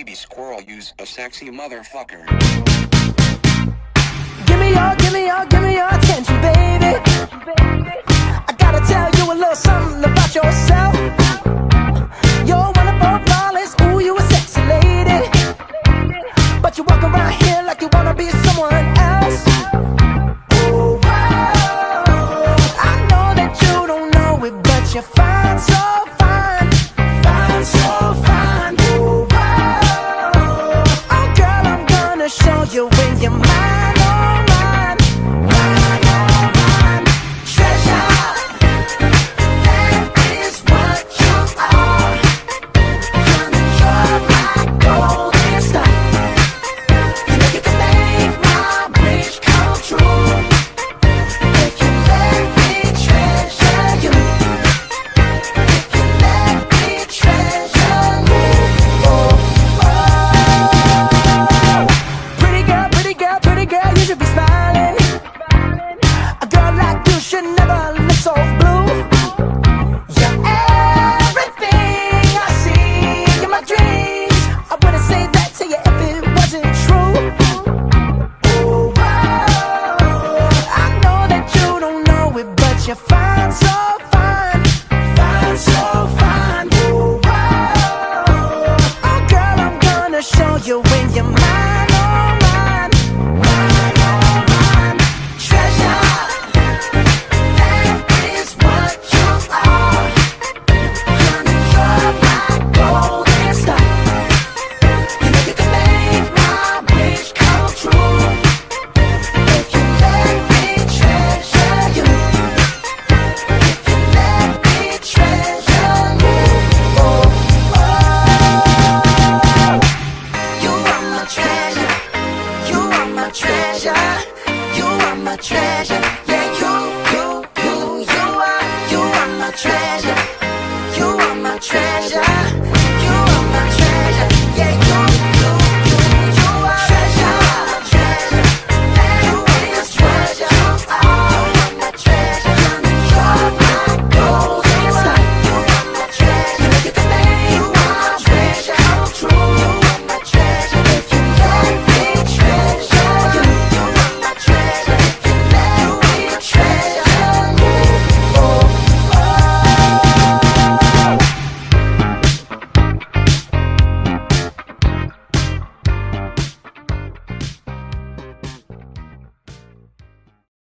baby squirrel use a sexy motherfucker. Give me your, give me your, give me your attention, baby. I gotta tell you a little something about yourself. Should be smiling. A girl like you should never look so blue. You're everything I see in my dreams. I wouldn't say that to you if it wasn't true. Wow. Oh, I know that you don't know it, but you're fine, so fine. Fine, so fine. Ooh, wow. Oh, girl, I'm gonna show you when you're mine. treasure. You are my treasure. Yeah, you, you, you, you are, you are my treasure. You are my treasure.